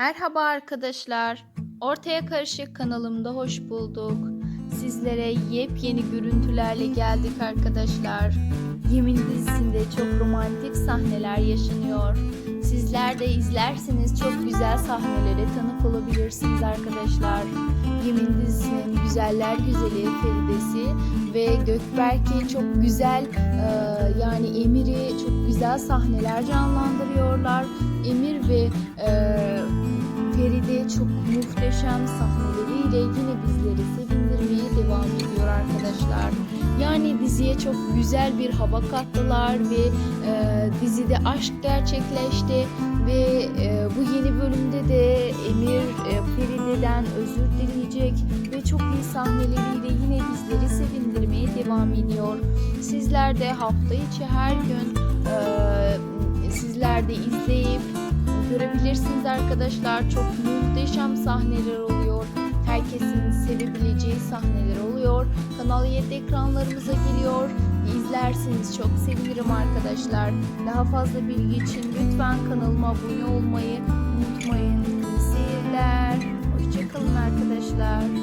Merhaba arkadaşlar. Ortaya Karışık kanalımda hoş bulduk. Sizlere yepyeni görüntülerle geldik arkadaşlar. Yemin dizisinde çok romantik sahneler yaşanıyor. Sizler de izlerseniz çok güzel sahnelere tanık olabilirsiniz arkadaşlar. Yemin dizisinin güzeller güzeli Feridesi ve Gökberk'i çok güzel e, yani Emir'i çok güzel sahneler canlandırıyorlar. Emir ve e, muhteşem sahneleriyle yine bizleri sevindirmeye devam ediyor arkadaşlar. Yani diziye çok güzel bir hava kattılar ve e, dizide aşk gerçekleşti ve e, bu yeni bölümde de Emir e, Feride'den özür dileyecek ve çok iyi sahneleriyle yine bizleri sevindirmeye devam ediyor. Sizler de hafta içi her gün e, sizler de izleyip görebilirsiniz arkadaşlar. Çok muhteşem sahneler oluyor. Herkesin sevebileceği sahneler oluyor. Kanal 7 ekranlarımıza geliyor. İzlersiniz çok sevinirim arkadaşlar. Daha fazla bilgi için lütfen kanalıma abone olmayı unutmayın. İyi seyirler. Hoşçakalın arkadaşlar.